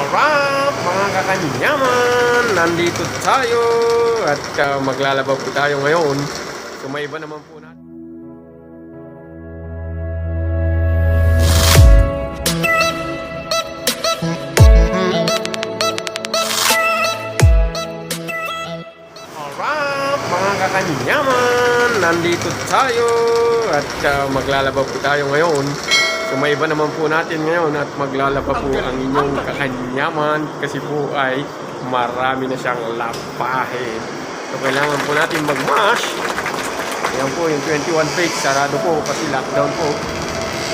Alright, mga kakanyaman, nandito tayo at uh, maglalaba po tayo ngayon. So may iba naman po natin. Alright, mga kakanyaman, nandito tayo at uh, maglalaba po tayo ngayon. So may iba naman po natin ngayon at maglalaba po ang inyong kakanyaman kasi po ay marami na siyang lapahin. So kailangan po natin mag-mash. Yan po yung 21 page, sarado po kasi lockdown po.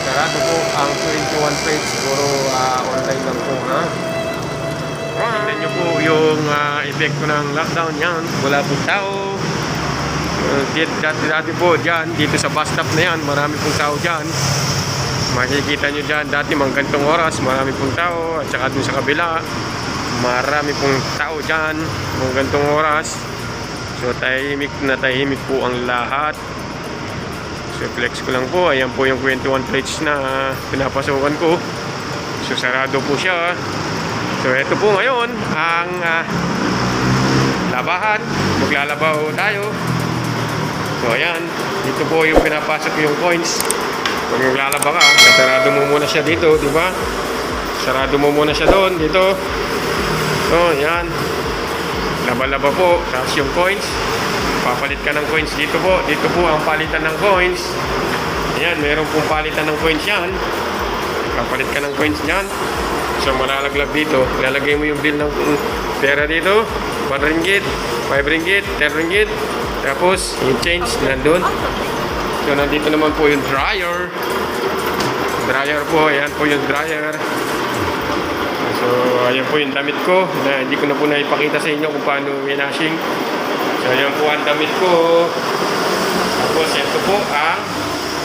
Sarado po ang 21 page, siguro ah, online lang po ha. Tingnan nyo po yung uh, epekto ng lockdown yan. Wala po tao. Uh, dati, dati po dyan, dito sa bus stop na yan, marami pong tao dyan. Makikita nyo dyan, dati mga gantong oras, marami pong tao. At saka dun sa kabila, marami pong tao dyan, mga gantong oras. So tahimik na tahimik po ang lahat. So flex ko lang po, ayan po yung 21 plates na pinapasukan ko. So sarado po siya. So ito po ngayon ang ah, labahan. Maglalabaw tayo. So ayan, dito po yung pinapasok yung coins. Kung maglalaba ka, sarado mo muna siya dito, di ba? Sarado mo muna siya doon, dito. So ayan. Laba-laba po, tapos yung coins. Papalit ka ng coins dito po. Dito po ang palitan ng coins. Ayan, meron pong palitan ng coins yan. Papalit ka ng coins niyan. So malalaglag dito. Lalagay mo yung bill ng pera dito. 1 ringgit, 5 ringgit, 10 ringgit. Tapos yung change nandun. So nandito naman po yung dryer. Dryer po, ayan po yung dryer. So ayan po yung damit ko na hindi ko na po naipakita sa inyo kung paano winashing. So ayan po ang damit ko. Tapos ito po ang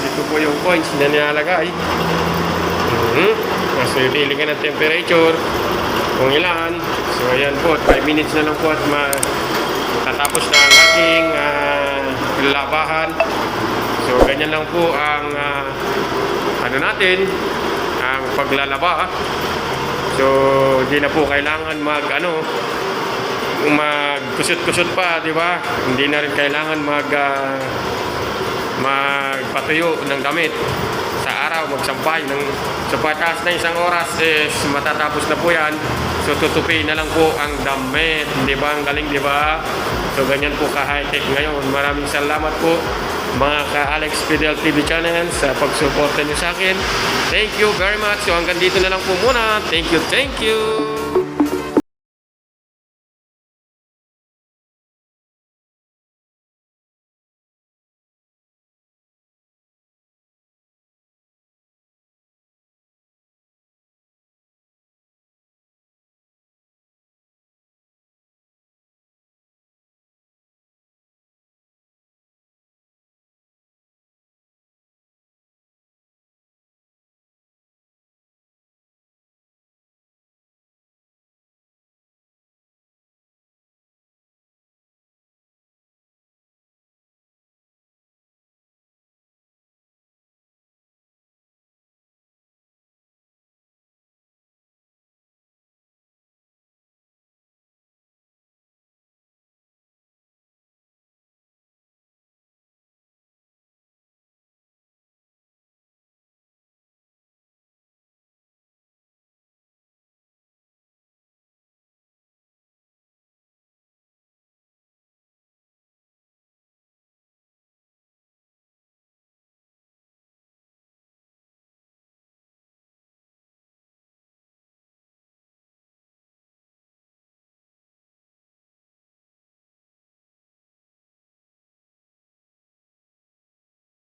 ito po yung coins na nilalagay. Mhm. So, pili ka ng temperature, kung ilan. So, ayan po, 5 minutes na lang po at matatapos na ang aking ah, labahan. So, ganyan lang po ang ah, ano natin, ang paglalaba. So, hindi na po kailangan mag ano, magkusot-kusot pa, di ba? Hindi na rin kailangan mag ah, magpatuyo ng damit sa araw, magsampay ng sa pataas na isang oras is matatapos na po yan. So tutupi na lang po ang damit, di ba? Ang galing, di ba? So ganyan po ka-high-tech ngayon. Maraming salamat po mga ka-Alex Fidel TV channel sa pagsuporta niyo sa akin. Thank you very much. So hanggang dito na lang po muna. Thank you, thank you.